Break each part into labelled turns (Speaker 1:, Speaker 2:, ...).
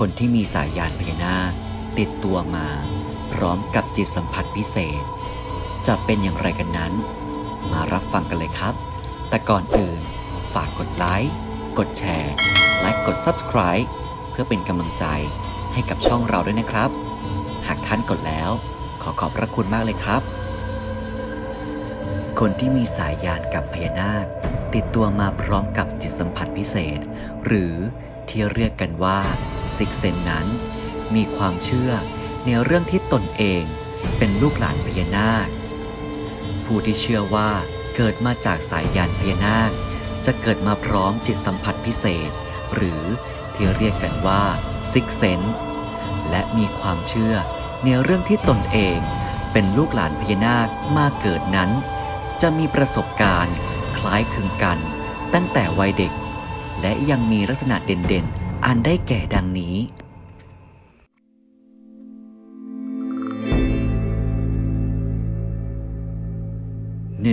Speaker 1: คนที่มีสายยานพญานาคติดตัวมา พร้อมกับจิตสัมผัสพิเศษ จะเป็นอย่างไรกันนั้น มารับฟังกันเลยครับ แต่ก่อนอื่น ฝากกดไลค์กดแชร์ และกด Subscribe เพื่อเป็นกำลังใจให้กับช่องเราด้วยนะครับ หากท่านกดแล้ว ขอขอบพระคุณมากเลยครับ คนที่มีสายยานกับพญานาค ติดตัวมาพร้อมกับจิตสัมผัสพิเศษ หรือ ที่เรียกกันว่าซิกเซนนั้น มีความเชื่อในเรื่องที่ตนเองเป็นลูกหลานพญานาค ผู้ที่เชื่อว่าเกิดมาจากสายยานพญานาค จะเกิดมาพร้อมจิตสัมผัสพิเศษ หรือที่เรียกกันว่าซิกเซนและมีความเชื่อในเรื่องที่ตนเองเป็นลูกหลานพญานาคมาเกิดนั้น จะมีประสบการณ์คล้ายคลึงกันตั้งแต่วัยเด็ก และยังมีลักษณะเด่นๆ อันได้แก่ดังนี้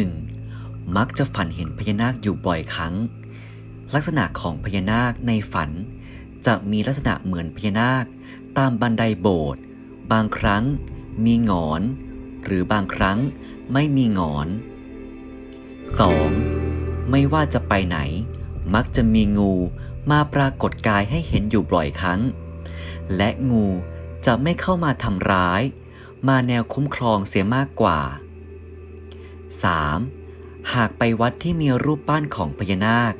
Speaker 1: 1. มักจะฝันเห็นพญานาคอยู่บ่อยครั้ง ลักษณะของพญานาคในฝัน จะมีลักษณะเหมือนพญานาค ตามบันไดโบสถ์บางครั้งมีหงอน หรือบางครั้งไม่มีหงอน 2. ไม่ว่าจะไปไหน มักจะมีงูมาปรากฏกายให้เห็นอยู่บ่อยครั้ง และงูจะไม่เข้ามาทำร้าย มาแนวคุ้มครองเสียมากกว่า 3. หากไปวัดที่มีรูปปั้นของพญานาค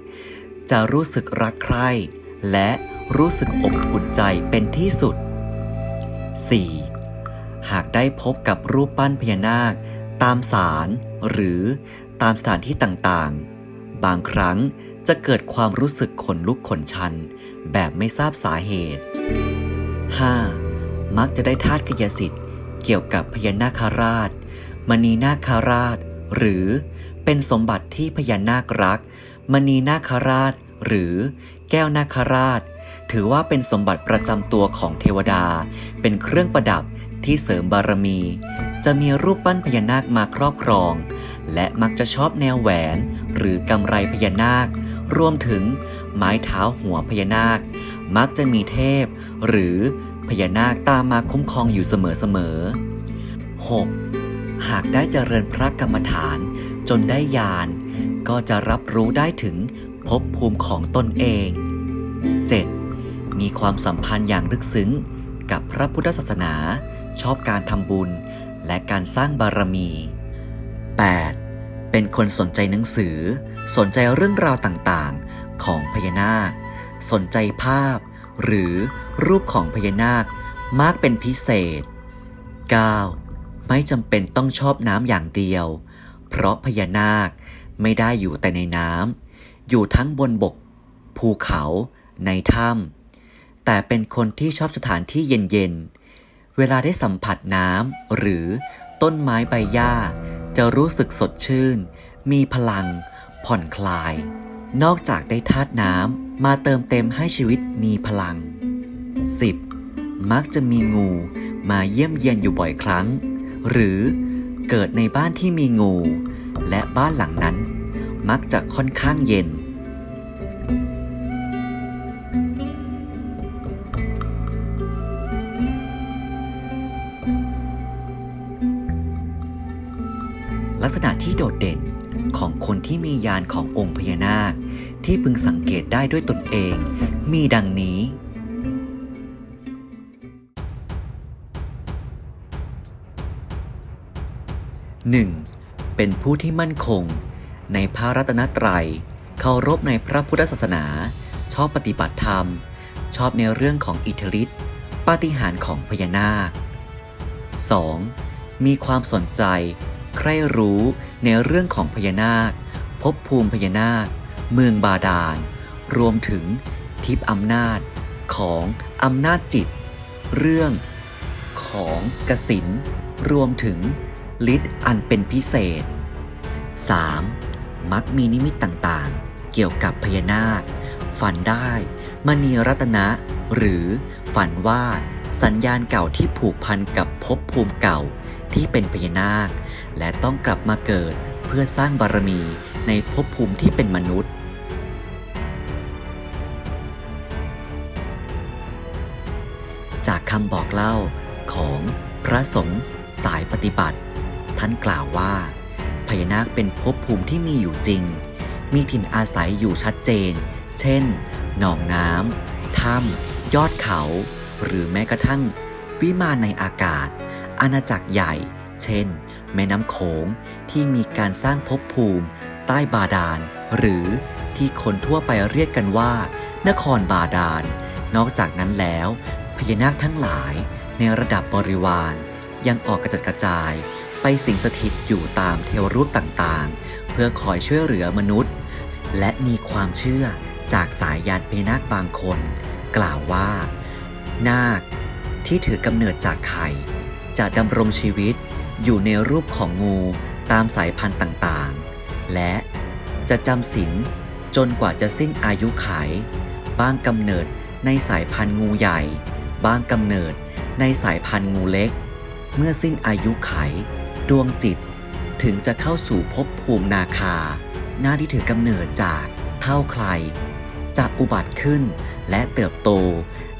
Speaker 1: จะรู้สึกรักใคร่และรู้สึกอบอุ่นใจเป็นที่สุด 4. หากได้พบกับรูปปั้นพญานาค ตามศาลหรือตามสถานที่ต่างๆ บางครั้ง จะเกิดความรู้สึกขนลุกขนชัน แบบไม่ทราบสาเหตุ 5. มักจะได้ธาตุกายสิทธิ์เกี่ยวกับพญานาคราช มณีนาคาราช หรือเป็นสมบัติที่พญานาครัก มณีนาคาราช หรือแก้วนาคาราช ถือว่าเป็นสมบัติประจำตัวของเทวดา เป็นเครื่องประดับที่เสริมบารมี จะมีรูปปั้นพญานาคมาครอบครอง และมักจะชอบแนวแหวน หรือกำไรพญานาค รวมถึงไม้เท้าหัวพญานาค มักจะมีเทพ หรือพญานาคตามมาคุ้มครองอยู่เสมอๆ 6. หากได้เจริญพระกรรมฐานจนได้ญาณก็จะรับรู้ได้ถึงภพภูมิของตนเอง 7. มีความสัมพันธ์อย่างลึกซึ้งกับพระพุทธศาสนา ชอบการทำบุญ และการสร้างบารมี 8. เป็นคนสนใจหนังสือ สนใจเรื่องราวต่างๆ ของพญานาค สนใจภาพ หรือรูปของพญานาคมากเป็นพิเศษ 9. ไม่จำเป็นต้องชอบน้ำอย่างเดียว เพราะพญานาคไม่ได้อยู่แต่ในน้ำอยู่ทั้งบนบก ภูเขาในถ้ำแต่เป็นคนที่ชอบสถานที่เย็นๆเวลาได้สัมผัสน้ำหรือต้นไม้ใบหญ้า จะรู้สึกสดชื่น มีพลัง ผ่อนคลาย นอกจากได้ธาตุน้ำมาเติมเต็มให้ชีวิตมีพลัง 10. มักจะมีงูมาเยี่ยมเยียนอยู่บ่อยครั้ง หรือเกิดในบ้านที่มีงู และบ้านหลังนั้น มักจะค่อนข้างเย็น ลักษณะที่โดดเด่นของคนที่มียานขององค์พญานาค ที่พึงสังเกตได้ด้วยตนเอง มีดังนี้ 1. เป็นผู้ที่มั่นคง ในพระรัตนตรัยเคารพในพระพุทธศาสนา ชอบปฏิบัติธรรม ชอบในเรื่องของอิทธิฤทธิ์ปาฏิหาริย์ของพญานาค 2. มีความสนใจ ใคร่รู้ในเรื่องของพญานาคภพภูมิพญานาค เมืองบาดาล รวมถึงทิพย์อำนาจของอำนาจจิต เรื่องของกสินรวมถึงฤทธิ์อันเป็นพิเศษ 3. มักมีนิมิตต่างๆ เกี่ยวกับพญานาค ฝันได้มณีรัตนะ หรือฝันว่าสัญญาณเก่าที่ผูกพันกับภพภูมิเก่า ที่เป็นพญานาค และต้องกลับมาเกิดเพื่อสร้างบารมีในภพภูมิที่เป็นมนุษย์ จากคำบอกเล่าของพระสงฆ์สายปฏิบัติ ท่านกล่าวว่าพญานาคเป็นภพภูมิที่มีอยู่จริง มีถิ่นอาศัยอยู่ชัดเจน เช่น หนองน้ำถ้ำยอดเขา หรือแม้กระทั่งวิมานในอากาศ อาณาจักรใหญ่ เช่น แม่น้ำโขงที่มีการสร้างภพภูมิ ใต้บาดาล หรือที่คนทั่วไปเรียกกันว่า นครบาดาล นอกจากนั้นแล้ว พญานาคทั้งหลายในระดับบริวารยังออกกระจัดกระจาย ไปสิงสถิตอยู่ตามเทวรูปต่างๆ เพื่อคอยช่วยเหลือมนุษย์ และมีความเชื่อจากสายยานพญานาคบางคน กล่าวว่า นาคที่ถือกำเนิดจากไข่ จะดำรงชีวิตอยู่ในรูปของงูตามสายพันธุ์ต่างๆ และจะจำศีลจนกว่าจะสิ้นอายุไข บ้างกำเนิดในสายพันธุ์งูใหญ่ บ้างกำเนิดในสายพันธุ์งูเล็ก เมื่อสิ้นอายุไข ดวงจิตถึงจะเข้าสู่ภพภูมินาคา หน้าที่ถือกำเนิดจากเท่าใคร จะอุบัติขึ้นและเติบโต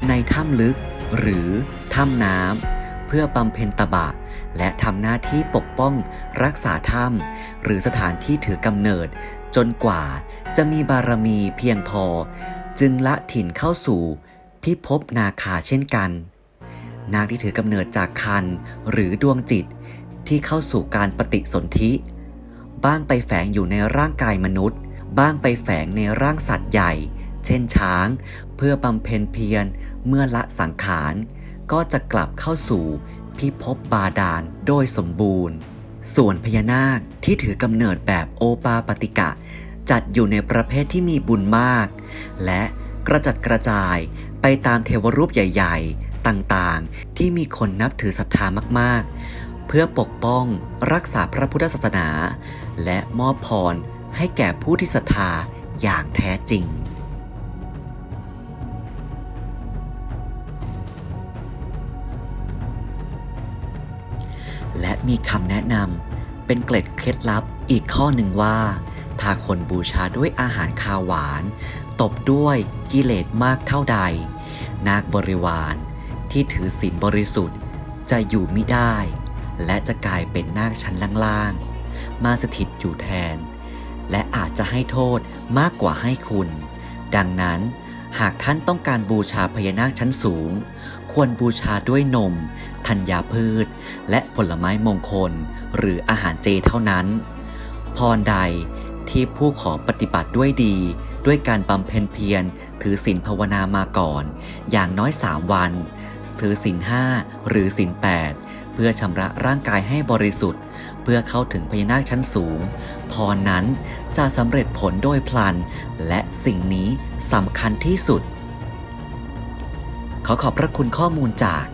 Speaker 1: ในถ้ำลึกหรือถ้ำน้ำ พื่อบำเพ็ญตบะ และทำหน้าที่ปกป้องรักษาถ้ำหรือสถานที่ถือกำเนิด จนกว่าจะมีบารมีเพียงพอ จึงละถิ่นเข้าสู่พิภพนาคาเช่นกัน นางที่ถือกำเนิดจากคันหรือดวงจิตที่เข้าสู่การปฏิสนธิ บ้างไปแฝงอยู่ในร่างกายมนุษย์ บ้างไปแฝงในร่างสัตว์ใหญ่ เช่นช้าง เพื่อบำเพ็ญเพียรเมื่อละสังขาร ก็จะกลับเข้าสู่พิภพบาดาลโดยสมบูรณ์ ส่วนพญานาคที่ถือกำเนิดแบบโอปาปติกะ จัดอยู่ในประเภทที่มีบุญมาก และกระจัดกระจายไปตามเทวรูปใหญ่ ๆ ต่างๆ ที่มีคนนับถือศรัทธามากๆ เพื่อปกป้องรักษาพระพุทธศาสนา และมอบพรให้แก่ผู้ที่ศรัทธาอย่างแท้จริง มีคำแนะนำเป็นเกล็ดเคล็ดลับอีกข้อหนึ่งว่า ถ้าคนบูชาด้วยอาหารคาวหวาน ตบด้วยกิเลสมากเท่าใด นาคบริวาร ที่ถือศีลบริสุทธิ์จะอยู่มิได้ และจะกลายเป็นนาคชั้นล่างๆ มาสถิตอยู่แทน และอาจจะให้โทษมากกว่าให้คุณ ดังนั้น หากท่านต้องการบูชาพญานาคชั้นสูง ควรบูชาด้วยนม ธัญญาพืช และผลไม้มงคล หรืออาหารเจเท่านั้น พรใดที่ผู้ขอปฏิบัติด้วยดี ด้วยการบำเพ็ญเพียร ถือศีลภาวนามาก่อน อย่างน้อย3วัน ถือศีลห้าหรือศีลแปดเพื่อชำระร่างกายให้บริสุทธิ์ เพื่อเข้าถึงพญานาคชั้นสูง พรนั้นจะสำเร็จผลโดยพลัน และสิ่งนี้สำคัญที่สุด ขอขอบพระคุณข้อมูลจาก